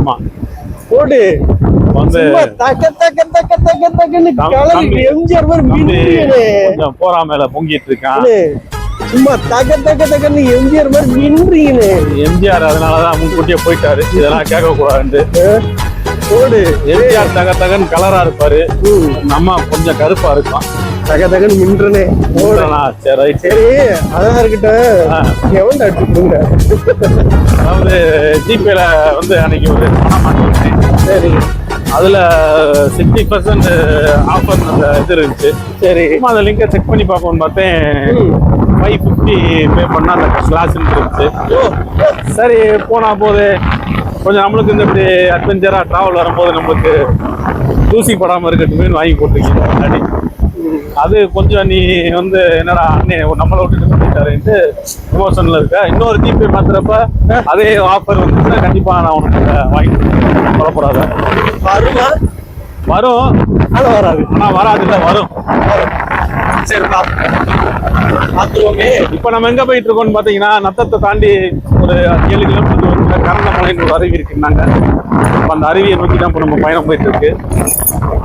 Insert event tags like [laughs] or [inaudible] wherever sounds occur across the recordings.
ஆமா. போடு. வந்து சும்மா தக்க தக்க தக்க தக்க தக்கன்னு தம்- கலரி தம்பி. எம்ஜிஆர் மாதிரி தம்பி மின்றியனே கொஞ்சம் போறா மேல பொங்கிட்டு இருக்கான். சும்மா தக்க தக்கன்னு எம்ஜிஆர் மாதிரி மின்றீங்கண்ணே எம்ஜிஆர் அதனாலதான் முன்கூட்டியே போயிட்டாரு. இதெல்லாம் கேட்க கூடாது போடு. எம்ஜிஆர் தக தகன்னு கலரா இருப்பாரு. நம்ம கொஞ்சம் கருப்பா இருக்கும் தக்க தக்கன்னு மின்றனே போடு. ஆ, சரி சரி அதான் இருக்கட்டும். எவன் அடிச்சு கொடுங்க? அதாவது ஜிபேல வந்து அன்னைக்கு ஒரு பணம் மாட்டிருந்தேன் சரி. அதுல சிக்ஸ்டி பர்சன்ட் ஆஃபர் அந்த இது இருந்துச்சு. சரி. அந்த லிங்கை செக் பண்ணி பார்ப்போம்னு பார்த்தேன். ஃபைவ் ஃபிஃப்டி பே பண்ணா அந்த கிளாஸ் இருந்துச்சு. சரி போனா போது. கொஞ்சம் நம்மளுக்கு இந்த இப்படி அட்வென்ச்சரா டிராவல் வரும்போது நம்மளுக்கு தூசி படாம இருக்கட்டுமே வாங்கி போட்டிருக்கீங்க. அது கொஞ்சம் நீ வந்து என்னடா அண்ணே நம்மளை விட்டுட்டு பண்ணிட்டாருன்ட்டு இமோஷன்ல இருக்க. இன்னொரு ஜிபே மாத்துறப்ப அதே ஆஃபர் வந்துச்சுன்னா கண்டிப்பா நான் உனக்கு வாங்கி கொடுக்குறேன். கவலைப்படாத வருமா? வரும். ஆனா வராது. ஆனா வராதுல்ல வரும். சரி பாத்துருவோமே இப்ப நம்ம எங்க போயிட்டு இருக்கோம்னு பாத்தீங்கன்னா நத்தத்தை தாண்டி ஒரு ஏழு கிலோமீட்டர் தூரத்துல கரண்டமலைன்னு ஒரு அருவி இருக்குன்னாங்க அப்ப அந்த அருவியை நோக்கி தான் இப்ப நம்ம பயணம் போயிட்டு இருக்கு.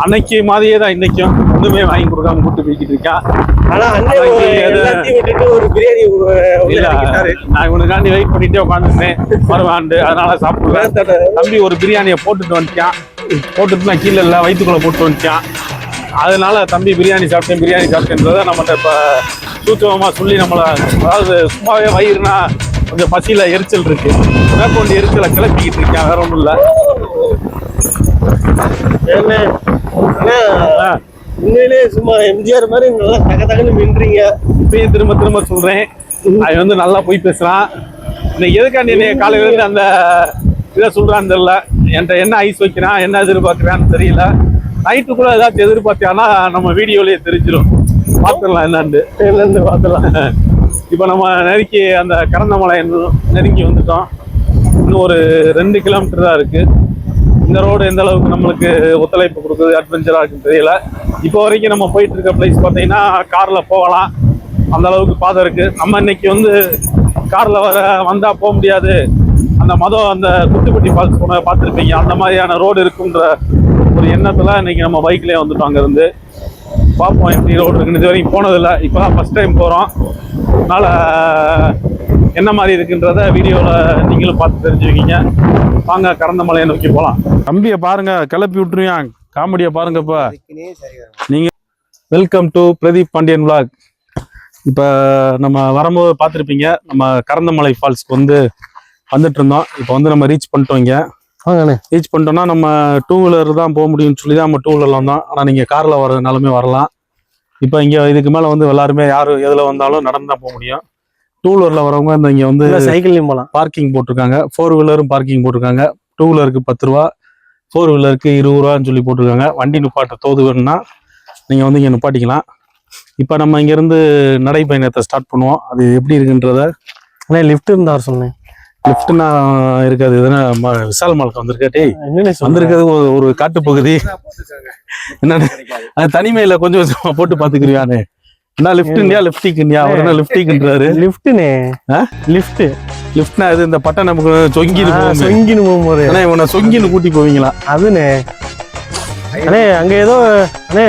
அன்னைக்கு மாதிரியே தான் இன்னைக்கும் ஒண்ணுமே வாங்கி கொடுக்காம கூட்டு போய்கிட்டு இருக்கான். நான் இவனுக்காண்டி வெயிட் பண்ணிட்டே உட்காந்துருந்தேன் வருவாண்டு அதனால சாப்பிடுவேன். தம்பி ஒரு பிரியாணியை போட்டுட்டு வந்துட்டான். போட்டுட்டு நான் கீழே இல்லை வயிற்றுக்குள்ள போட்டு வந்துட்டான். அதனால தம்பி பிரியாணி சாப்பிட்டேன் பிரியாணி சாப்பிட்டேன்றத நம்மகிட்ட இப்போ சூத்துவமா சொல்லி நம்மளை அதாவது சும்மாவே வயிறுனா கொஞ்சம் பசியில எரிச்சல் இருக்கு. மேற்கொண்டு எரிச்சலை கிளப்பிக்கிட்டு இருக்கேன் வேற ஒன்றும் இல்லை. உண்மையிலேயே சும்மா எம்ஜிஆர் மாதிரி நல்லா தக தகன்னு மின்றீங்க இப்பயும் திரும்ப திரும்ப சொல்றேன். அவன் வந்து நல்லா போய் பேசுறான். இன்னைக்கு எதுக்காண்டி என்னைய காலையில இருந்து அந்த இதை சொல்றான்னு தெரியல. என்கிட்ட என்ன ஐஸ் வைக்கிறான் என்ன எதிர்பார்க்கறான்னு தெரியல. நைட்டுக்குள்ள ஏதாச்சும் எதிர்பார்த்தானா நம்ம வீடியோலயே தெரிஞ்சிடும் பார்த்துடலாம் என்னன்னு. இருந்து பார்த்துலாம் [laughs] இப்போ நம்ம நெருக்கி அந்த கரந்தமலை நெருங்கி வந்துட்டோம். இன்னும் ஒரு ரெண்டு கிலோமீட்டர் தான் இருக்குது இந்த ரோடு எந்த அளவுக்கு நம்மளுக்கு ஒத்துழைப்பு கொடுக்குது அட்வென்ச்சராக இருக்குன்னு தெரியல. இப்போ வரைக்கும் நம்ம போயிட்டு இருக்க பிளேஸ் பார்த்தீங்கன்னா காரில் போகலாம். அந்த அளவுக்கு பாதை இருக்குது நம்ம இன்னைக்கு வந்து காரில் வர வந்தால் போக முடியாது. அந்த மதம் அந்த குத்துப்பட்டி ஃபால்ஸ் போன பார்த்துருப்பீங்க. அந்த மாதிரியான ரோடு இருக்குன்ற ஒரு எண்ணத்தில் இன்னைக்கு நம்ம பைக்லேயே வந்துட்டோம் அங்கேருந்து பார்ப்போம் எப்படி ரோடு இருக்குன்னு. இது வரைக்கும் போனதில்லை. இப்போ தான் ஃபஸ்ட் டைம் போகிறோம் அதனால் என்ன மாதிரி இருக்குன்றத வீடியோவில் நீங்களும் பார்த்து தெரிஞ்சுக்கிங்க வாங்க கடந்த மலையை நோக்கி போகலாம் தம்பியை பாருங்கள் கிளப்பி விட்டுருவியான் காமெடியை பாருங்கப்பா நீங்கள் welcome to Pradeep Pandian vlog இப்போ நம்ம வரும்போது பார்த்துருப்பீங்க. நம்ம கரந்தமலை ஃபால்ஸ்க்கு வந்து வந்துட்டு இருந்தோம். இப்போ வந்து நம்ம ரீச் பண்ணிட்டோம் இங்கே. ரீச் பண்ணிட்டோம்னா நம்ம டூ வீலர் தான் போக முடியும்னு சொல்லி தான் நம்ம டூ வீலரில் வந்தோம். ஆனால் நீங்கள் காரில் வரதுனாலுமே வரலாம். இப்போ இங்கே இதுக்கு மேலே வந்து எல்லாருமே யார் எதில் வந்தாலும் நடந்து தான் போக முடியும். டூ வீலரில் வரவங்க இந்த இங்கே வந்து சைக்கிள்லயும் போலாம். பார்க்கிங் போட்டிருக்காங்க. ஃபோர் வீலரும் பார்க்கிங் போட்டிருக்காங்க. டூ வீலருக்கு பத்து ரூபா ஃபோர் வீலருக்கு இருபது ரூபான்னு சொல்லி போட்டிருக்காங்க. வண்டி நிப்பாட்ட தோது வேணும்னா நீங்கள் வந்து இங்கே நிப்பாட்டிக்கலாம். இப்போ நம்ம இங்கேருந்து நடைப்பயணத்தை ஸ்டார்ட் பண்ணுவோம். அது எப்படி இருக்குன்றத அண்ணே லிஃப்ட் இருந்தா வர சொன்னேன் லிஃப்ட்னா இருக்காது எதுனா விஷால் மாலுக்கு வந்திருக்கா டேய்? வந்திருக்கிறது ஒரு ஒரு காட்டுப்பகுதி. என்னன்னு அது தனிமையில கொஞ்சம் கொஞ்சமா போட்டு பாத்துக்கிறியானே? என்ன லிஃப்ட் இந்தியா லிஃப்டிக் இந்தியா அவர் என்ன லிஃப்டிக்ன்றாரு லிஃப்ட்னே? லிஃப்ட் லிஃப்ட்னா இது இந்த பட்டை நமக்கு சொங்கின்னு போகுமே. சொங்கின்னு போகும்போது. ஆனா இவனை சொங்கின்னு கூட்டி போவீங்களா? அதுண்ணே அண்ணே அங்க ஏதோ அண்ணே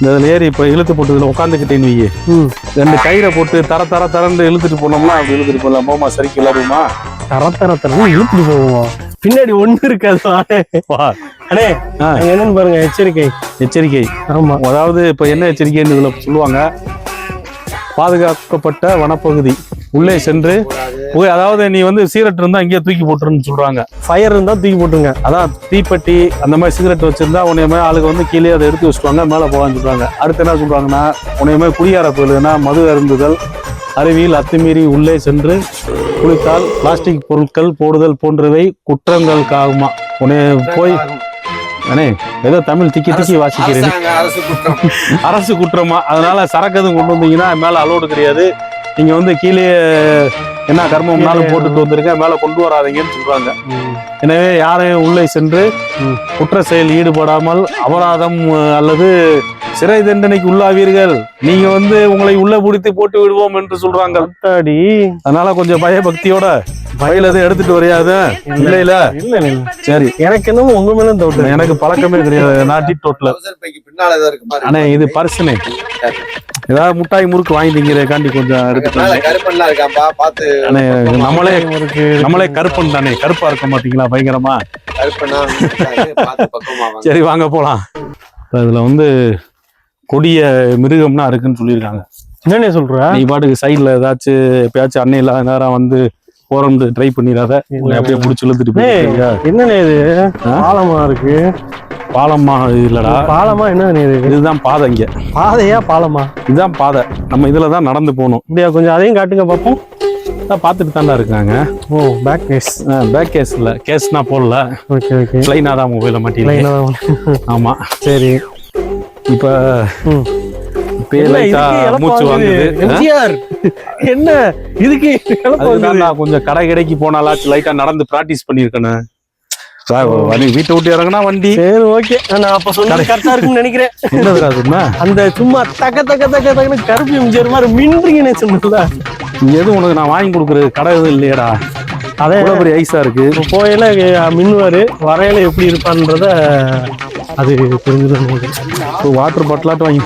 இந்த இதுல ஏறி இப்ப இழுத்து போட்டதுல உட்காந்துக்கிட்டேன்னு வையே. ரெண்டு கயிறை போட்டு தர தர தரன்னு இழுத்துட்டு போனோம்னா அப்படி இழுத்துட்டு போகலாம் போமா சரிக்கு விளாடுமா தர தர தர இழுத்துட்டு போவோம்? பின்னாடி ஒண்ணு இருக்காது. அங்க என்னன்னு பாருங்க எச்சரிக்கை. எச்சரிக்கை. ஆமா. அதாவது இப்ப என்ன எச்சரிக்கைன்னு இதுல சொல்லுவாங்க? பாதுகாக்கப்பட்ட வனப்பகுதி. உள்ளே சென்று போய் அதாவது நீ வந்து சீரட் இருந்தா இங்கேயே தூக்கி போட்டுருன்னு சொல்றாங்க. ஃபயர் இருந்தா தூக்கி போட்டுருங்க. அதான் தீப்பெட்டி அந்த மாதிரி சிகரெட் வச்சிருந்தா உன்னையமே ஆளுங்க வந்து கீழே அதை எடுத்து வச்சுருவாங்க மேலே போகலான்னு சொல்றாங்க. அடுத்து என்ன சொல்றாங்கன்னா உன்னையமே குடியார போயிடுதுன்னா மது அருந்துதல் அருவியில் அத்துமீறி உள்ளே சென்று குளித்தால் பிளாஸ்டிக் பொருட்கள் போடுதல் போன்றவை குற்றங்களுக்கு ஆகுமா உன்னை போய் அண்ணே ஏதோ தமிழ் திக்கி திக்கி வாசிக்கிறேன் அரசாங்க அரசு குற்றம். [laughs] அரசு குற்றமா? அதனால சரக்கு எதுவும் கொண்டு வந்தீங்கன்னா மேல அலோடு கிடையாது. நீங்கள் வந்து கீழே என்ன கர்மம்னாலும் போட்டுட்டு வந்திருக்கேன் மேல கொண்டு வராதீங்கன்னு சொல்றாங்க. எனவே யாரையும் உள்ளே சென்று. குற்ற செயல் ஈடுபடாமல் அபராதம் அல்லது சிறை தண்டனைக்கு உள்ளாவீர்கள். நீங்க வந்து உங்களை உள்ள பிடித்து போட்டு விடுவோம் என்று சொல்றாங்க. அதனால கொஞ்சம் பயபக்தியோட பயில எதுவும் எடுத்துட்டு வரையாத. இல்ல இல்ல இல்ல. இல்ல சரி. எனக்கு என்னமோ உங்க மேல டவுட் எனக்கு பழக்கமே கிடையாது நான் இருக்கு பாரு அண்ணே இது பர்சனே ஏதாவது முட்டாய் முறுக்கு வாங்கி திங்கிறக்காண்டி கொஞ்சம் எடுத்துட்டு நம்மளே இருக்கு. நம்மளே கருப்பன் தானே. கருப்பா இருக்க மாட்டீங்களா பயங்கரமா? சரி வாங்க போலாம். இதுல வந்து கொடிய மிருகம்னா இருக்குன்னு சொல்லியிருக்காங்க. என்னண்ணே சொல்ற? நீ பாட்டுக்கு சைடுல ஏதாச்சும் எப்பயாச்சும் அன்னை இல்லாத நேரம் வந்து போறோம்னு ட்ரை பண்ணிடாத. அப்படியே புடிச்சு இழுத்துட்டு போயிருக்கீங்க. என்னண்ணே இது? பாலமா இருக்கு. பாலம்மா இல்லடா. பாலமா இது? இதுதான் பாதை இங்க. பாதையா பாலமா? இதுதான் பாதை. நம்ம இதுல தான் நடந்து போகணும். இப்படியா கொஞ்சம் அதையும் காட்டுங்க பாப்போம். அதான் பார்த்துட்டு தாண்டா இருக்காங்க. ஓ பேக் கேஸ் பேக் கேஸ் இல்ல. கேஸ்னா போடல. ஓகே ஓகே லைனா தான் மொபைல மாட்டிருக்கேன் ஆமா. சரி. இப்ப என்ன இதுக்கு கொஞ்சம் கடை கடைக்கு போனாலாச்சும் லைட்டா நடந்து பிராக்டிஸ் பண்ணிருக்கேன் வீட்டை விட்டு இறங்குனா வண்டி. சரி ஓகே. நான் அப்ப சொன்னது கரெக்டா இருக்கும்னு நினைக்கிறேன். என்னதுடா சொன்னா அந்த சும்மா தக்க தக்க தக்க தக்கன்னு கருப்பு எம்ஜிஆர் மாதிரி மின்றீங்கன்னு சொன்னல எதுவும் உனக்கு நான் வாங்கி கொடுக்குறது? கடை எதுவும் இல்லையடா. அதே. பெரிய ஐஸா இருக்கு. போயில மின்னுவாரு வரையில எப்படி இருப்பான்றத அது வாட்டர் பாட்டிலாட்டு வாங்கி.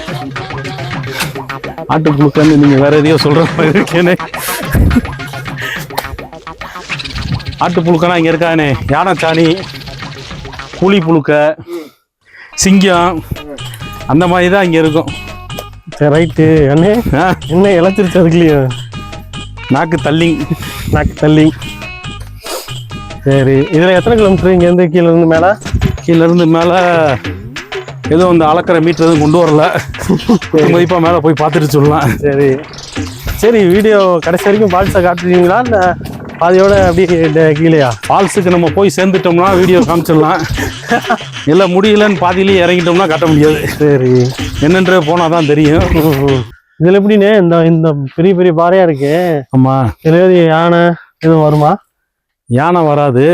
ஆட்டு புழுக்கன்னு நீங்க வேற எதையோ சொல்ற மாதிரி இருக்கேனே. ஆட்டு புழுக்கனா இங்க இருக்கானே? யானை சாணி புலி புழுக்க சிங்கம் அந்த மாதிரி தான் இங்க இருக்கும். சரி ரைட்டு அண்ணே ஆ, என்ன இழைச்சிருச்சு அதுக்குள்ளேயும் நாக்கு தள்ளி நாக்கு தள்ளி சரி இதுல எத்தனை கிலோமீட்டர் இங்க இருந்து கீழ இருந்து மேல? கீழ இருந்து மேல ஏதோ இந்த அளக்கிற மீட்டர் எதுவும் கொண்டு வரல. மதிப்பா மேல போய் பார்த்துட்டு சொல்லலாம். சரி. சரி வீடியோ கடைசி வரைக்கும் பால்ஸை காட்டுறீங்களா? இல்ல பாதியோட அப்படியே கீழேயா? ஃபால்ஸுக்கு நம்ம போய் சேர்ந்துட்டோம்னா வீடியோ காமிச்சிடலாம். இல்லை முடியலன்னு பாதியிலேயே இறங்கிட்டோம்னா காட்ட முடியாது. சரி. என்னன்றது போனால் தான் தெரியும். இதுல எப்படிண்ணே? இந்த இந்த பெரிய பெரிய பாறையா இருக்கு. ஆமா. இதுல ஏதாவது யானை எதுவும் வருமா? யானை வராது.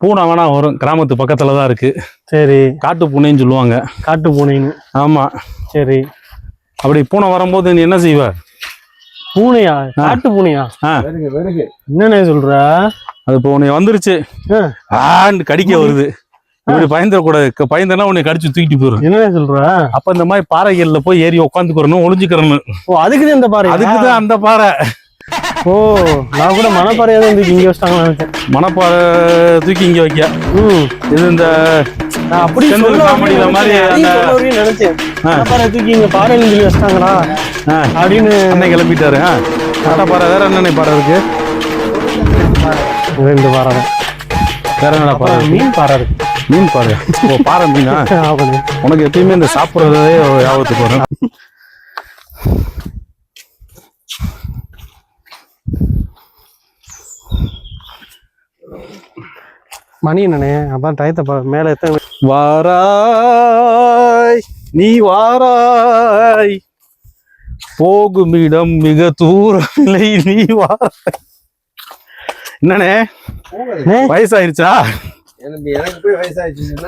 பூனை வேணா வரும். கிராமத்து பக்கத்துல தான் இருக்கு. சரி. காட்டு பூனைன்னு சொல்லுவாங்க. காட்டு பூனைன்னு. ஆமா. சரி. அப்படி பூனை வரும்போது நீ என்ன செய்வ? பூனையா? காட்டு பூனையா? என்னண்ணே சொல்ற? அது இப்போ உன்னை வந்துருச்சு. ஆ, ஆண்டு கடிக்க வருது. இப்படி பயந்துடக்கூடாது பயந்தனா உன்னை கடிச்சு தூக்கிட்டு போயிடும் என்னண்ணே சொல்ற? அப்ப இந்த மாதிரி பாறைகள்ல போய் ஏறி உட்காந்துக்கிறணும் ஒளிஞ்சுக்கிறணும். ஓ அதுக்குதான் இந்த பாறை அதுக்கு தான் அந்த பாறை. ஓ நான் கூட மணப்பாறையா தான் இருக்கு இங்க வச்சிட்டாங்களா நினைச்சேன். மணப்பாறை தூக்கி இங்க வைக்க. ம். இது இந்த நான் அப்படி காமெடியில வரேன்னு மாதிரி. அந்த- நினைச்சேன். மணப்பாறை தூக்கி இங்க பாறையில சொல்லி வச்சிட்டாங்களா? ஆ, அப்படின்னு அண்ணன் கிளம்பிட்டாரு ஆ. மணப்பாறை வேற என்னென்ன பாறை இருக்கு? ரெண்டு பாறை தான். வேற என்னடா பாறை? மீன் பாறை இருக்கு. மீன் பாறை ஓ பாறை மீனா. [laughs] உனக்கு எப்பயுமே இந்த சாப்பிட்றதே ஞாபகத்துக்கு வரும். மணி என்னண்ணே அதான் டயத்தை பா மேல எத்தனை வாராய் நீ வாராய். போகும் இடம் மிக தூரம் இல்லை நீ வாராய். என்னண்ணே? வயசாயிருச்சா? எனக்கு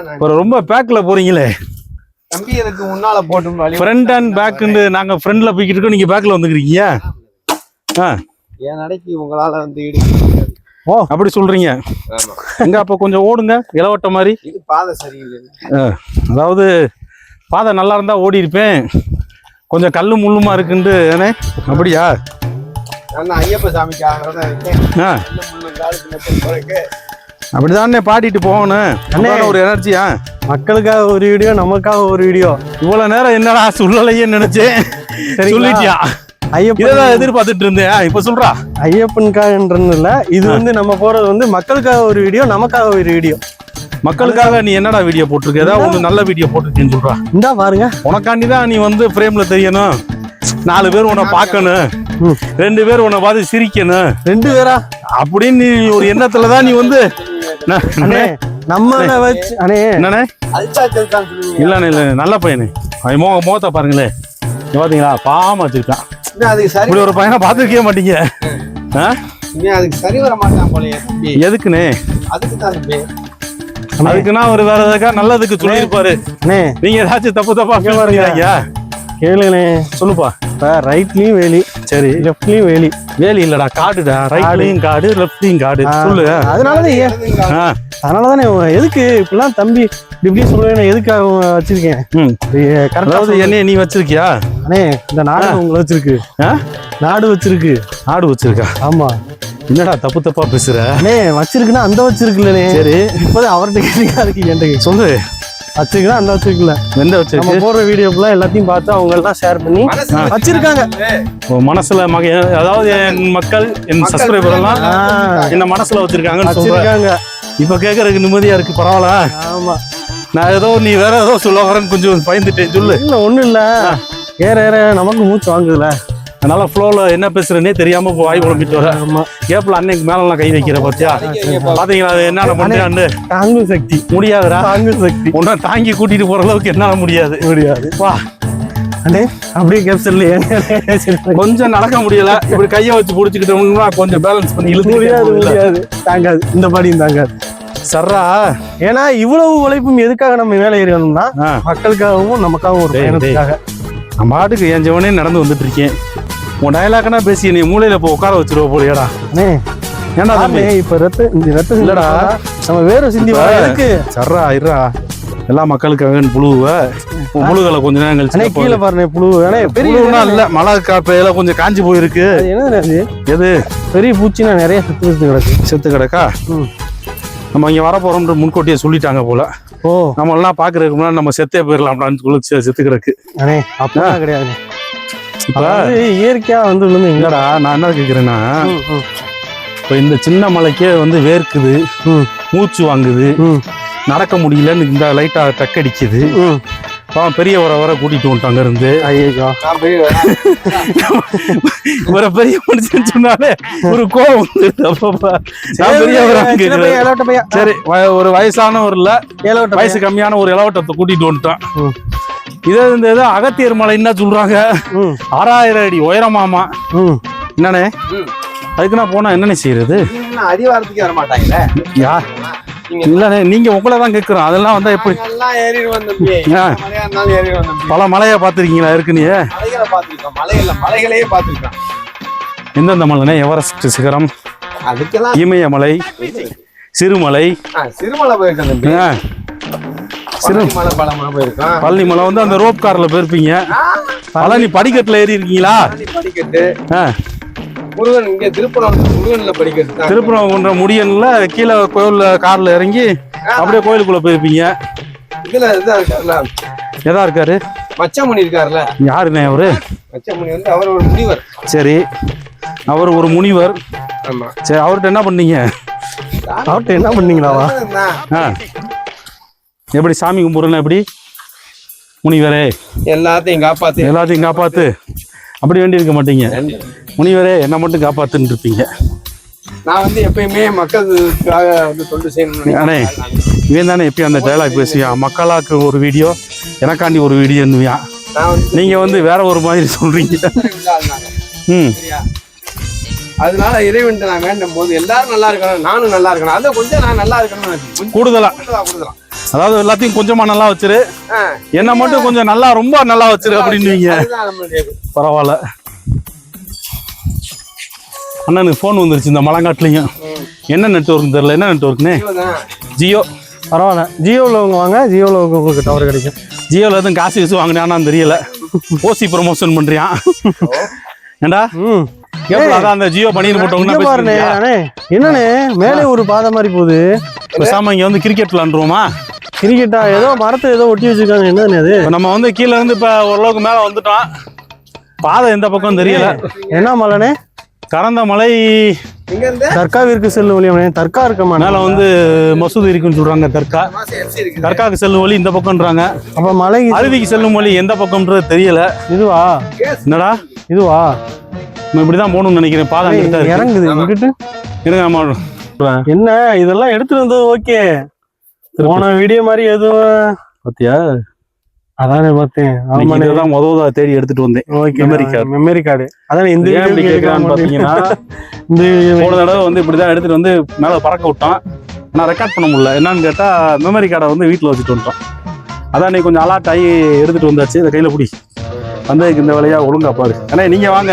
நான் ரொம்ப பேக்ல போறீங்களே. தம்பி எனக்கு முன்னால போட்டு ஃப்ரண்ட் அண்ட் பேக்குன்னு நாங்க ஃப்ரண்ட்ல போய்கிட்டு இருக்கோம் நீங்க பேக்ல வந்துக்கிறீங்க. ஆ. என் நடைக்கு உங்களால வந்து முடியாது அப்படி சொல்றீங்க. ஆமா. எங்க அப்ப கொஞ்சம் ஓடுங்க இளவட்ட மாதிரி? இது பாதை சரியில்லை. அதாவது பாதை நல்லா இருந்தா ஓடி இருப்பேன். கொஞ்சம் கல்லு முள்ளுமா இருக்குன்ட்டு ஏனே? அப்படியா? அப்படிதானே பாடிட்டு போகணும். ஒரு எனர்ஜியா? மக்களுக்காக ஒரு வீடியோ நமக்காக ஒரு வீடியோ. இவ்வளவு நேரம் என்னடா சொல்லலையே நினைச்சேன்? சொல்லிட்டியா? ஐயப்பன் எதிர்பார்த்துட்டு இருந்தேன் இப்ப சொல்றா. ஐயப்பனுக்காகன்றது இல்ல இது வந்து நம்ம போறது வந்து மக்களுக்காக ஒரு வீடியோ நமக்காக ஒரு வீடியோ. மக்களுக்காக நீ என்னடா வீடியோ போட்டிருக்க? ஏதாவது ஒண்ணு நல்ல வீடியோ போட்டிருக்கேன்னு சொல்றா. இந்தா பாருங்க. உனக்காண்டி தான் நீ வந்து ஃப்ரேம்ல தெரியணும். நாலு பேர் உன்னை பார்க்கணும். ரெண்டு பேர் உன்னை பார்த்து சிரிக்கணும். ரெண்டு பேரா? அப்படின்னு நீ ஒரு எண்ணத்துல தான் நீ வந்து ந- அண்ணே நம்மள வச்சு அண்ணே. என்னண்ணே? இல்லண்ணே இல்லை நல்ல பையனே. அவன் முகத்தை பாருங்களே. இங்க பாத்தீங்களா? பாவமா வச்சிருக்கான். அதுக்கு சரி இப்படி ஒரு பையனை பார்த்துருக்கவே மாட்டீங்க. அதுக்கு சரி வர மாட்டான் போலயே எதுக்குண்ணே? அதுக்கு தான் அதுக்குன்னா ஒரு வேற எதுக்கா? நல்லதுக்கு சொல்லியிருப்பாரு. நீங்க ஏதாச்சும் தப்பு தப்பா பண்றீங்க கேளுங்கண்ணே. சொல்லுப்பா. இப்போ ரைட்லயும் வேலி சரி. லெஃப்ட்லயும் வேலி. வேலி இல்லடா காடுடா ரைட்லயும் காடு. லெஃப்ட்லயும் காடு. சொல்லு. அதனாலதான் ஏன்? ஆ, அதனாலதானே எதுக்கு? இப்படிலாம் தம்பி இப்படி சொல்லுவேன் எதுக்காக வச்சிருக்கேன்? ம். கரெக்டா அதாவது என்னைய நீ வச்சிருக்கியா? அண்ணே இந்த நாடு உங்களை வச்சிருக்கு. ஆ? நாடு வச்சிருக்கு. ஆடு வச்சிருக்கா? ஆமா. என்னடா தப்பு தப்பா பேசுற? அண்ணே வச்சிருக்குன்னா அந்த வச்சிருக்குல்லண்ணே. சரி. இப்போதான் அவர்கிட்ட கேட்டீங்க அதுக்கு என்கிட்ட சொல்லு. வச்சிருக்குன்னா அந்த வச்சிருக்குல்ல எந்த நம்ம வச்சிருக்கு போடுற வீடியோ ஃபுல்லா எல்லாத்தையும் பார்த்து அவங்க எல்லாம் ஷேர் பண்ணி வச்சிருக்காங்க. மனசுல மக அதாவது என் மக்கள் என் சப்ஸ்கிரைபர் எல்லாம் என்ன மனசுல வச்சிருக்காங்கன்னு சொல்றேன் வச்சிருக்காங்க. இப்ப கேக்குறதுக்கு நிம்மதியா இருக்கு பரவாயில்ல. ஆமா. நான் ஏதோ நீ வேற ஏதோ சொல்ல வரேன்னு கொஞ்சம் பயந்துட்டேன் சொல்லு. இல்ல ஒண்ணும் இல்ல. ஏற ஏற நமக்கு மூச்சு வாங்குதுல. அதனால ஃப்ளோல என்ன பேசுறேனே தெரியாம இப்போ வாய் குழம்பிட்டு வர. கேப்ல அன்னைக்கு மேல எல்லாம் கை வைக்கிற பாத்தியா? பாத்தீங்களா அது என்னென்ன பண்றான்னு தாங்கும் சக்தி. முடியாதுடா. தாங்கும் சக்தி. உன்னை தாங்கி கூட்டிட்டு போற அளவுக்கு என்னால முடியாது. முடியாது. வா. அண்ணே அப்படியே கேப்சன்ல கொஞ்சம் நடக்க முடியல. இப்படி கைய வச்சு புடிச்சுக்கிட்டோம்னா கொஞ்சம் பேலன்ஸ் பண்ணி முடியாது இழுத்து முடியாது. தாங்காது. இந்த பாடியும் தாங்காது. சர்ரா ஏன்னா இவ்வளவு உழைப்பும் எதுக்காக நம்ம மேலே ஏறணும்னா. மக்களுக்காகவும் நமக்காகவும் ஒரு பயணத்துக்காக. நான் பாட்டுக்கு என் ஜவனே நடந்து வந்துட்டு இருக்கேன். உன் டயலாக்னா பேசி நீ மூலையில இப்போ உட்கார வச்சிருவ அண்ணே ஏன்டா தம்பி? இப்ப ரத்த இந்த ரத்த இல்லடா. நம்ம வேற சிந்தி வர எதுக்கு சர்ரா இருடா. எல்லா மக்களுக்காக புழுவ. புழுகளை கொஞ்ச நேரம் கழிச்சு கீழே பாருண்ணே புழு பெரிய புழுனா இல்ல மழை காப்பையில கொஞ்சம் காஞ்சி போயிருக்கு? எது? பெரிய பூச்சினா நிறைய சுத்து சுத்து கிடக்கு. செத்து கிடக்கா. நம்ம இங்க வர போறோம்ன்ற முன்கூட்டியே சொல்லிட்டாங்க போல. ஓ. நம்ம எல்லாம் பாக்குறதுக்கு முன்னாடி நம்ம செத்தே போயிடலாம்டான்னு சொல்லி செ- செத்து கிடக்கு. அண்ணே அப்படிலாம் கிடையாது அதாவது இயற்கையா வந்து விழுந்து எங்க இல்லடா நான் என்ன ம், இப்ப இந்த சின்ன மலைக்கே வந்து வேர்க்குது மூச்சு வாங்குது நடக்க முடியலன்னு இந்த லைட்டா டக்கடிக்குது ம். அவன் பெரிய வர வர கூட்டிட்டு வந்துட்டாங்க இருந்து ஐயோ நான் போய் ஒரு பெரிய மனுஷன் சொன்னாலே ஒரு கோவம் வந்துருது அப்பப்ப. நான் பெரியவரா சின்ன கேக்குறேன். பையன், இளவட்ட பையன். சரி ஒரு வயசானவர் இல்ல இளவட்ட பையன். வயசு கம்மியான ஒரு இளவட்டத்தை கூட்டிட்டு வந்துட்டான். இதே இந்த ஏதோ அகத்தியர் மலை என்ன சொல்றாங்க? ஆறாயிரம் அடி உயரமாமா. என்னண்ணே. அதுக்கு நான் போனா என்னண்ணே செய்யறது? இன்னும் அடிவாரத்துக்கு வர மாட்டாங்களே யா. நீங்க இல்லண்ணே நீங்க உங்களை தான் கேட்குறோம் அதெல்லாம் வந்தா எப்படி? பல மலையை பார்த்துருக்கீங்களா இருக்குன்னு மலைகளையே பார்த்துருக்கோம். எந்தெந்த மலைண்ணே? எவரெஸ்ட் சிகரம்? இமயமலை? சிறுமலை? சிறுமலை ஆ, சிறு மலை பழமா போயிருக்கோம் பழனி மலை வந்து அந்த ரோப் கார்ல போயிருப்பீங்க. பழனி படிக்கட்டுல ஏறி இருக்கீங்களா படிக்கட்டு. முருகன் இங்க திருப்பூரம் முருகன்ல படிக்கட்டு திருப்பரங்குன்ற முடியன்ல கீழே கோயில்ல கார்ல இறங்கி அப்படியே கோயிலுக்குள்ள போயிருப்பீங்க. இதுல இதுதான் இருக்காருல்ல? எதா இருக்காரு? மச்சமுனி இருக்காருல்ல? யாருண்ணே அவரு? மச்சமுனி வந்து அவர் ஒரு முனிவர். சரி. அவர் ஒரு முனிவர். ஆமா. சரி அவர்கிட்ட என்ன பண்ணீங்க? அவர்ட்ட என்ன பண்ணீங்களாவா. ஆ. எப்படி சாமி கும்பிடுறேன்னா எப்படி? முனிவரே. எல்லாத்தையும் காப்பாத்தி. எல்லாத்தையும் காப்பாத்து. அப்படி வேண்டி இருக்க மாட்டீங்க. முனிவரே என்ன மட்டும் காப்பாத்துன்னு இருப்பீங்க. நான் வந்து எப்பயுமே மக்களுக்காக வந்து தொண்டு செய்யணும்னு அண்ணே இவன் தானே எப்பயும் அந்த டைலாக் பேசுவியான் மக்களாக்கு ஒரு வீடியோ எனக்காண்டி ஒரு வீடியோன்னுவியான் நான் வந்து நீங்க வந்து வேற ஒரு மாதிரி சொல்றீங்க. இல்லாதனால. ம். அதனால இறைவன் நான் வேண்டும் போது எல்லாரும் நல்லா இருக்கணும் நானும் நல்லா இருக்கணும். அதை கொஞ்சம் நான் நல்லா இருக்கணும்னு நினைச்சேன். கொஞ்சம் கூடுதலா. கூடுதலா கொடுக்கலாம் அதாவது எல்லாத்தையும் கொஞ்சமா நல்லா வச்சிரு. என்ன மட்டும் கொஞ்சம் நல்லா ரொம்ப நல்லா வச்சிரு அப்படின்னுவீங்க. பரவாயில்ல. அண்ணனுக்கு ஃபோன் வந்துருச்சு இந்த மலங்காட்டுலயும். என்ன நெட்ஒர்க் தெரியல. என்ன நெட்ஒர்க்னே. ஜியோ. பரவாயில்ல. ஜியோவில் உங்க வாங்க ஜியோவில் உங்களுக்கு டவர் கிடைக்கும். ஜியோல எதுவும் காசு வச்சு வாங்கினான்னு தெரியல. ஓசி ப்ரொமோஷன் பண்றியான் ஏண்டா? கேப்ல அதான் அந்த ஜியோ பணியில் இங்க பாருண்ணே போட்டவங்க அண்ணே. என்னண்ணே? மேலே ஒரு பாதை மாதிரி போகுது. பேசாம இங்க வந்து கிரிக்கெட் விளாண்டுருவோமா கிரிக்கெட்டா? ஏதோ மரத்தை ஏதோ ஒட்டி வச்சிருக்காங்க. என்னன்னு அது? இப்ப நம்ம வந்து கீழ இருந்து இப்ப ஓரளவுக்கு மேல வந்துட்டோம். பாதை எந்த பக்கம் தெரியல. என்ன மலைண்ணே கறந்த மலை தர்காவிற்கு செல்லும் வழியாண்ணே தர்கா இருக்கமா மேல. வந்து மசூதி இருக்குன்னு சொல்றாங்க தர்கா. தர்காக்கு செல்லும் வழி இந்த பக்கம்ன்றாங்க. அப்ப மலை அருவிக்கு செல்லும் வழி எந்த பக்கம்ன்றது தெரியல. இதுவா? என்னடா? இதுவா? நம்ம இப்படிதான் போகணும்னு நினைக்கிறேன். பாதை. இறங்குது இருங்க ஆமா என்ன இதெல்லாம் எடுத்துட்டு வந்தது ஓகே போன வீடியோ மாதிரி எதுவும் பாத்தியா? அதானே பார்த்தேன். ஆமாண்ணே இதுதான் முதல்ல தேடி எடுத்துட்டு வந்தேன். Okay memory card. Memory card அதான் இந்த கேட்கறான்னு கேட்கறான்னு பாத்தீங்கன்னா இந்த போன தடவை வந்து இப்படிதான் எடுத்துட்டு வந்து மேல பறக்க விட்டான். நான் ரெக்கார்ட் பண்ண முடியல. என்னன்னு கேட்டா மெமரி கார்டை வந்து வீட்டுல வச்சுட்டு வந்துட்டோம் அதான் நீ கொஞ்சம் அலாட் ஆகி எடுத்துட்டு வந்தாச்சு. இதை கையில பிடி. வந்ததுக்கு இந்த வேலையா? ஒழுங்கா பாரு. அண்ணே நீங்க வாங்க.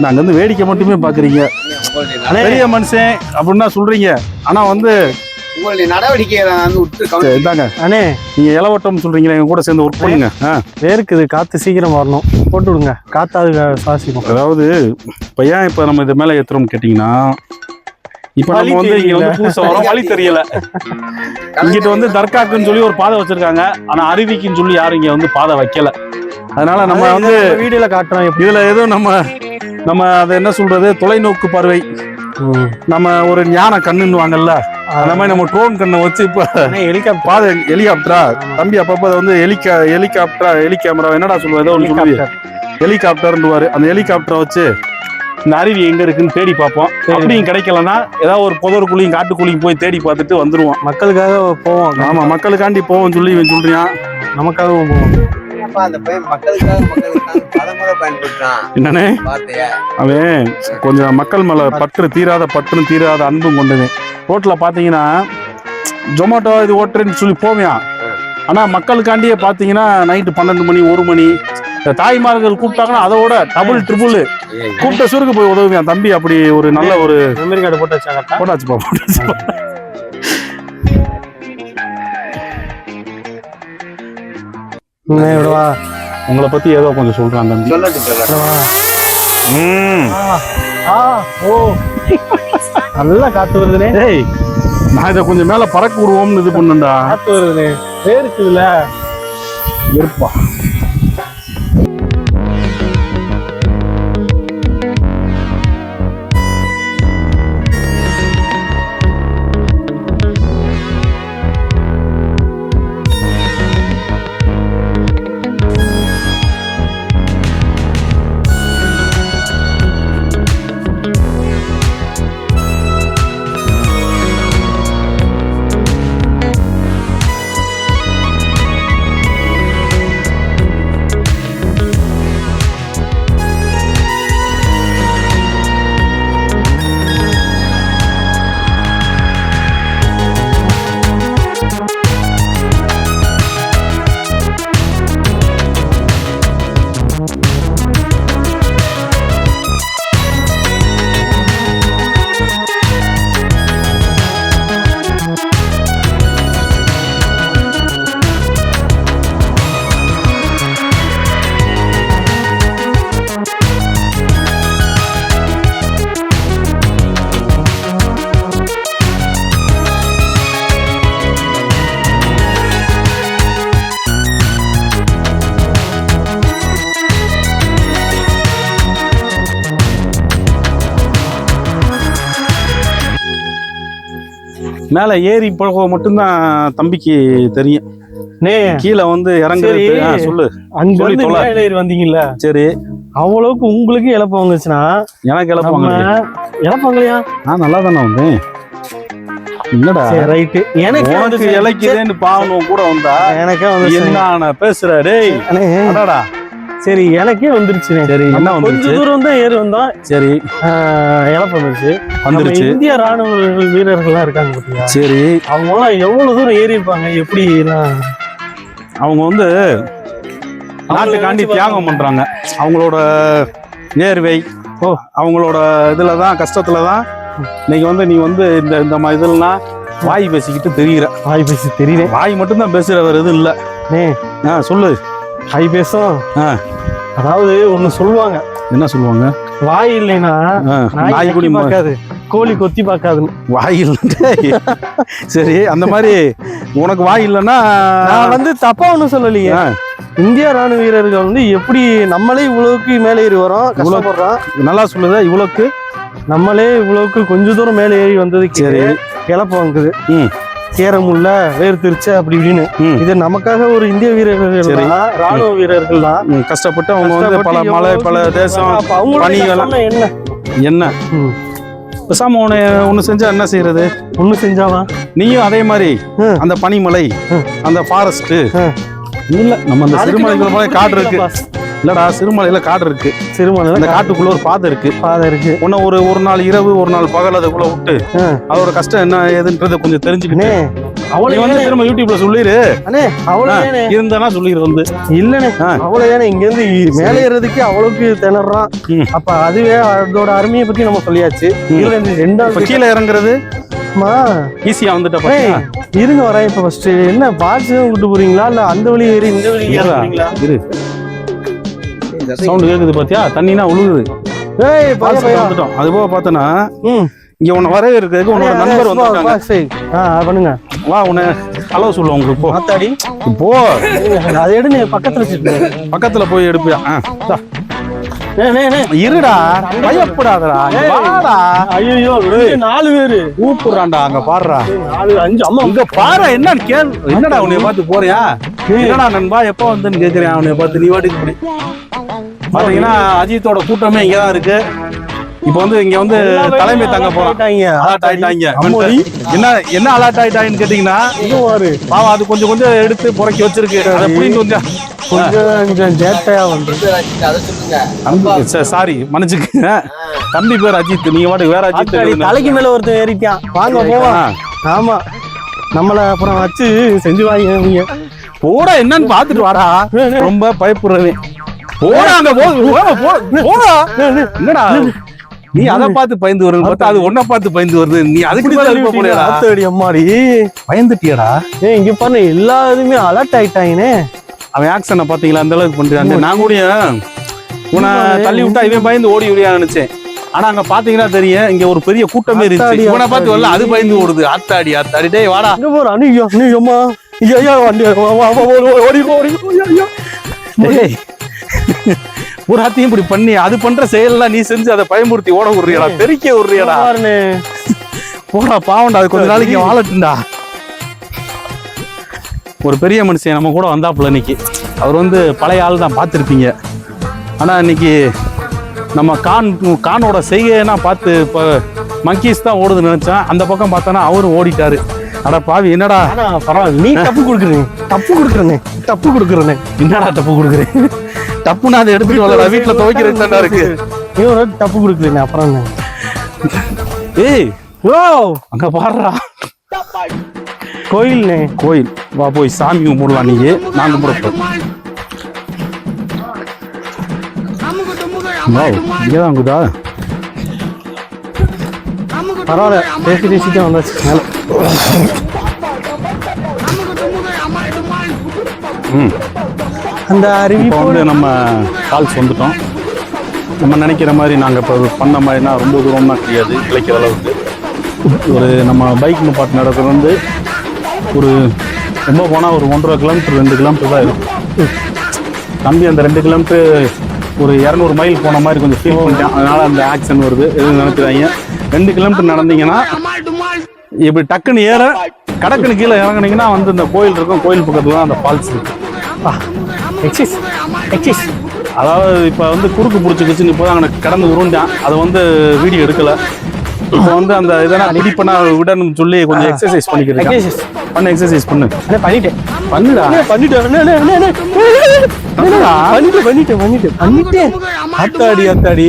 நான் அங்க இருந்து வேடிக்கை மட்டுமே பாக்குறீங்க. பெரிய மனுஷன் அப்படின்னா சொல்றீங்க. ஆனா வந்து உங்களுடைய நடவடிக்கையை நான் வந்து விட்டு சரி, கவனிச்சு இந்தாங்க. அண்ணே. நீங்க இளவட்டம் சொல்றீங்களே எங்க கூட சேர்ந்து ஒர்க் பண்ணுங்க. ஆ. வேர்க்குது காத்து சீக்கிரம் வரணும். போட்டு விடுங்க. காத்தாது சுவாசிக்கும். அதாவது இப்ப ஏன் இப்ப நம்ம இது மேல ஏத்துறோம் கேட்டீங்கன்னா இப்ப நம்ம வந்து இங்க தெரியல. வந்து புதுசா வரோம் வழி தெரியல. இங்கிட்ட வந்து தர்காக்குன்னு சொல்லி ஒரு பாதை வச்சிருக்காங்க. ஆனா அருவிக்குன்னு சொல்லி யாரும் இங்க வந்து பாதை வைக்கல. அதனால நம்ம வந்து வீடியோல காட்டுறோம் இதுல ஏதோ நம்ம நம்ம அதை என்ன சொல்றது? தொலைநோக்கு பார்வை. நம்ம ஒரு ஞான கண்ணுன்னு வாங்கல்ல அந்த மாதிரி நம்ம ட்ரோன் கண்ணை வச்சு இப்ப ஹெலிகாப்டர் பாதை ஹெலிகாப்டரா தம்பி அப்பப்ப அதை வந்து ஹெலிகா ஹெலிகாப்டரா ஹெலி கேமரா என்னடா சொல்லுவது ஏதோ ஒன்று சொல்லுவீங்க ஹெலிகாப்டர்ன்னுவாரு அந்த ஹெலிகாப்டரை வச்சு இந்த அருவி எங்க இருக்குன்னு தேடி பார்ப்போம். அப்படியும் கிடைக்கலன்னா ஏதாவது ஒரு புதருக்குழியும் காட்டுக்குழியும் போய் தேடி பார்த்துட்டு வந்துருவோம். மக்களுக்காக போவோம். ஆமா மக்களுக்காண்டி போவோம் சொல்லி இவன் சொல்றான். நமக்காகவும் போவோம். என்னப்பா அந்த பையன் மக்களுக்காக மக்களுக்காக பலமுறை பயன்படுத்துறான்? என்னன்னே வார்த்தைய. அவன் கொஞ்சம் மக்கள் மேல பற்று தீராத பற்றும் தீராத அன்பும் கொண்டவன் ரோட்ல பாத்தீங்கன்னா ஜொமேட்டோ இது ஓட்டுறேன்னு சொல்லி போவியான் ஆனா மக்களுக்காண்டியே பாத்தீங்கன்னா நைட்டு பன்னெண்டு மணி ஒரு மணி இந்த தாய்மார்கள் கூப்பிட்டாங்கன்னா அதோட டபுள் ட்ரிபிள் கூப்பிட்ட சுருக்கு போய் உதவுவியான் தம்பி அப்படி ஒரு நல்ல ஒரு போட்டாச்சுப்பா போட்டாச்சுப்பா. விடவா உங்களை பத்தி ஏதோ கொஞ்சம் ஓ. நல்லா காத்து வருதுனே. டேய் நான் இதை கொஞ்சம் மேல பறக்க விடுவோம்னு இது பண்ணுண்டா. காத்து வருதுனே. வேர்க்குதுல. இருப்பா மேல ஏறி போக மட்டும்தான் தம்பிக்கு தெரியும். கீழே வந்து இறங்குறது சொல்லு. அங்க இருந்து ஏறி வந்தீங்கல்ல? சரி. அவ்வளவுக்கு உங்களுக்கு இழப்பு வந்துச்சுன்னா? எனக்கு நம்ம இழப்பாங்க இழப்பாங்களையா நான் நல்லா தானே வந்தேன்? என்னடா? ரைட்டு. எனக்கு உனக்கு வந்துச்சு. இலைக்குதேன்னு பாவனும் கூட வந்தா? எனக்கே வந்து என்ன பேசுற டேய்? அடாடா. சரி எனக்கே வந்துருச்சு. சரி என்ன கொஞ்ச வந்துருச்சு? தூரம் தான் ஏறி வந்தோம். சரி. இழப்பு வந்துருச்சு. வந்துருச்சு. இந்திய ராணுவ வீரர்கள்லாம் இருக்காங்க பாத்தியா? சரி. அவங்க எல்லாம் எவ்வளவு தூரம் ஏறி இருப்பாங்க எப்படி அவங்க வந்து நாட்டுக்காண்டி தியாகம் பாருங்க. பண்றாங்க. அவங்களோட நேர்வை ஓ. அவங்களோட இதுல தான் கஷ்டத்துல தான் இன்னைக்கு வந்து நீ வந்து இந்த இந்த இதெல்லாம் வாய் பேசிக்கிட்டு தெரியுற வாய் பேசி தெரியல வாய் மட்டும்தான் பேசுற வேற எதுவும் இல்ல. ஆ சொல்லு. வாய் பேசும். அதாவது ஒண்ணு சொல்லுவாங்க. என்ன சொல்லுவாங்க? வாய் இல்லைன்னா நாய் குடி பார்க்காது. கோழி கொத்தி பார்க்காதுன்னு. வாய் இல்ல சரி அந்த மாதிரி உனக்கு வாய் இல்லைன்னா நான் வந்து தப்பா ஒண்ணும் சொல்லலையே. இந்திய ராணுவ வீரர்கள் வந்து எப்படி நம்மளே இவ்வளவுக்கு மேலே ஏறி வரோம்? கஷ்டப்படுறோம். நல்லா சொல்லுத இவ்வளவுக்கு? நம்மளே இவ்வளவுக்கு கொஞ்ச தூரம் மேலே ஏறி வந்ததுக்கு சரி. இழப்பு வாங்குது ம். சேர முடியல வேர்த்திருச்சு அப்படி இப்படின்னு. இது நமக்காக ஒரு இந்திய வீரர்கள் ராணுவ வீரர்கள் தான் கஷ்டப்பட்டு அவங்க வந்து பல மலை பல தேசம் பணிகள் என்ன என்ன. பேசாம உன்னை ஒண்ணு செஞ்சா என்ன செய்யறது ஒண்ணு செஞ்சாவா நீயும் அதே மாதிரி. அந்த பனிமலை. அந்த ஃபாரஸ்ட். இல்ல நம்ம அந்த போய் காடு இருக்கு. இல்லடா சிறுமலையில காடு இருக்கு. சிறுமலை அந்த காட்டுக்குள்ள ஒரு பாதை இருக்கு. பாதை இருக்கு. உன்ன ஒரு ஒரு நாள் இரவு ஒரு நாள் பகல் அதுக்குள்ள விட்டு. அதோட கஷ்டம் என்ன ஏதுன்றத கொஞ்சம் தெரிஞ்சுக்கிட்டு. நீ வந்து திரும்ப யூடியூப்ல சொல்லிரு. அண்ணே அவ்வளவுதானே இருந்தானா சொல்லிடு வந்து. இல்லண்ணே ஆ. அவ்வளவுதானே இங்க இருந்து மேலே ஏறதுக்கு அவ்வளவுக்கு திணறான். அப்ப அதுவே அதோட அருமையை பத்தி நம்ம சொல்லியாச்சு. இதுல ரெண்டாவது கீழே இறங்குறது? ஈஸியா வந்துட்ட ஏய், பாத்தியா இருங்க வரேன் இப்ப ஃபர்ஸ்ட் என்ன பாக்ஸ் விட்டு போறீங்களா? இல்ல அந்த வழி ஏறி இந்த வழி இரு. சவுண்ட் கேக்குது பாத்தியா? தண்ணினா உழுகுது. ஏய் பையா வந்துட்டோம். அது போக பார்த்தனா இங்க உன்னை வரவே இருக்கிறதுக்கு உன்னோட நண்பர் சரி. ஆ பண்ணுங்க. வா உன்னை ஹலோ சொல்லுவோம் உங்களுக்கு போ. மாத்தாடி. போ. அதை எடு நீ பக்கத்துல வச்சுட்டு பக்கத்துல போய் எடுப்பியா? ஆ. இருடா. பயப்படாதடா. வாடா. ஐயோ நாலு பேரு. கூப்பிடுறான்டா அங்க பாடுறா. நாலு அஞ்சு அம்மா. இங்க பாரு என்னன்னு கேள். என்னடா உன்னைய பார்த்து போறியா? என்னடா நண்பா எப்ப வந்துன்னு கேக்குறேன் அவனைய பார்த்து நீ வாட்டுக்கு இப்படி பாத்தீங்கன்னா அஜித்தோட கூட்டமே இங்கதான் இருக்கு. இப்போ வந்து இங்க வந்து தலைமை தங்க போறோம் அலர்ட் ஆயிட்டாங்க. என்ன என்ன அலர்ட் ஆயிட்டாங்கன்னு கேட்டீங்கன்னா பாவம் அது கொஞ்சம் கொஞ்சம் எடுத்து புறக்கி வச்சிருக்கு. அதை புரிந்து கொஞ்சம் கொஞ்சம் கொஞ்சம் ஜேட்டையா வந்து அதை சொல்லுங்க சாரி மன்னிச்சுக்கங்க. தம்பி பேர் அஜித் நீங்க வாட்டுக்கு வேற அஜித். தலைக்கு மேல ஒருத்தன் ஏறிக்கான் வாங்க போவா ஆமா. நம்மள அப்புறம் வச்சு செஞ்சு வாங்க நீங்க. போடா என்னன்னு பாத்துட்டு வாடா. ரொம்ப பயப்படுறவன். போடா அங்க போ போடா, போ- போடா. என்னடா? நீ அதை பார்த்து பயந்து வருது பார்த்தா அது ஒன்ன பார்த்து பயந்து வருது. நீ அதுக்கு மேல போறியாடா ஆத்தாடி அம்மாடி. பயந்துட்டியாடா. ஏய் இங்க பாருங்க எல்லாருமே அலர்ட் ஆயிட்டாங்கனே. அவன் ஆக்சனை பாத்தீங்களா? அந்த அளவுக்கு பண்றான். நான் கூட உன்னை தள்ளி விட்டா இவன் பயந்து ஓடி ஓடியா நினைச்சேன். ஆனா அங்க பாத்தீங்கன்னா தெரியும்? இங்க ஒரு பெரிய கூட்டமே இருந்துச்சு. இவனை பார்த்து வரல அது. பயந்து ஓடுது. ஆத்தாடி ஆத்தாடி. டேய் வாடா. போற அனியோ அனியோமா ஐயா வண்டி ஓடி ஓடி டேய். [laughs] பூராத்தையும் இப்படி பண்ணி அது பண்ற செயல்லாம் நீ செஞ்சு அதை பயமுறுத்தி ஓட விடுறியடா. தெறிக்க விடுறியடா. போடா பாவம்டா அது கொஞ்ச நாளைக்கு வாழட்டும்டா. ஒரு பெரிய மனுஷன் நம்ம கூட வந்தாப்புல இன்னைக்கு. அவர் வந்து பழைய ஆள் தான் பார்த்துருப்பீங்க. ஆனால் இன்னைக்கு நம்ம கான் கானோட செய்கைனா பார்த்து இப்போ மங்கீஸ் தான் ஓடுதுன்னு நினைச்சேன். அந்த பக்கம் பார்த்தோன்னா அவரும் ஓடிட்டாரு. அட பாவி என்னடா? பரவாயில்ல. நீ தப்பு கொடுக்குறீங்க தப்பு கொடுக்குறனே. தப்பு கொடுக்குறனே. என்னடா தப்பு கொடுக்குறேன் தப்புனா அதை எடுத்துட்டு வரலடா வீட்டில் துவைக்கிறது தானே இருக்கு வாட்டி தப்பு கொடுக்குறீங்க அப்புறம் ஏய் ஓ! அங்க பாடுறா கோயில்னே. கோயில். வா போய் சாமி கும்பிடலாம் நீங்க நான் கும்பிடப்போம் இங்கதான் குதா பரவாயில்ல பேசி வந்தாச்சு. மேல. ம். அந்த அருவி இப்போ வந்து நம்ம கால்ஸ் வந்துட்டோம். நம்ம நினைக்கிற மாதிரி நாங்கள் இப்போ பண்ண மாதிரினா ரொம்ப தூரம்னா கிடையாது கிடைக்கிற அளவுக்கு. ஒரு நம்ம பைக் நிப்பாட்டு நடக்கிறது வந்து ஒரு ரொம்ப போனால் ஒரு ஒன்றரை கிலோமீட்டர் ரெண்டு கிலோமீட்டர் தான் இருக்கும். தம்பி அந்த ரெண்டு கிலோமீட்டர் ஒரு இரநூறு மைல் போன மாதிரி கொஞ்சம் ஃபீல் பண்ணிட்டேன். அதனால அந்த ஆக்சன் வருது. எதுவும் நினைக்கிறாங்க ரெண்டு கிலோமீட்டர் நடந்தீங்கன்னா இப்படி டக்குன்னு ஏற கடக்குன்னு கீழே இறங்குனீங்கன்னா வந்து இந்த கோயில் இருக்கும். கோயில் பக்கத்துல தான் அந்த ஃபால்ஸ் இருக்கு. அதாவது இப்போ வந்து குறுக்கு பிடிச்சிக்கிச்சு இப்போ தான் அங்கே கடந்து உருண்டான் அதை வந்து வீடியோ எடுக்கல. இப்போ வந்து அந்த இதெல்லாம் ரெடி பண்ண விடணும்னு சொல்லி கொஞ்சம் எக்ஸசைஸ் பண்ணிக்கிறேன். பண்ண எக்ஸசைஸ் பண்ணு. அண்ணே பண்ணிட்டேன். பண்ணுடா. அண்ணே, பண்ணிட்டேன். அண்ணே, அண்ணே? பண்ணிட்டேன் பண்ணிட்டேன் பண்ணிட்டேன். பண்ணிட்டேன். அத்தாடி அத்தாடி.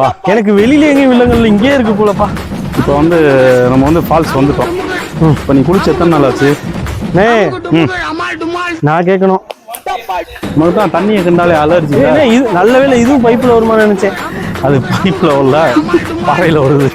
வா. எனக்கு வெளியில எங்கேயும் வில்லங்கள்ல இங்கேயே இருக்கு போலப்பா இப்போ வந்து நம்ம வந்து ஃபால்ஸ் வந்துட்டோம். இப்போ நீ குளிச்சு எத்தனை நாள் ஆச்சு? அண்ணே நான் கேட்கணும். நமக்கு தான் தண்ணியை கண்டாலே அலர்ஜி இது நல்ல வேளை இதுவும் பைப்ல வருமான்னு நினைச்சேன். அது பைப்பில் உள்ள பாறையில் வருது.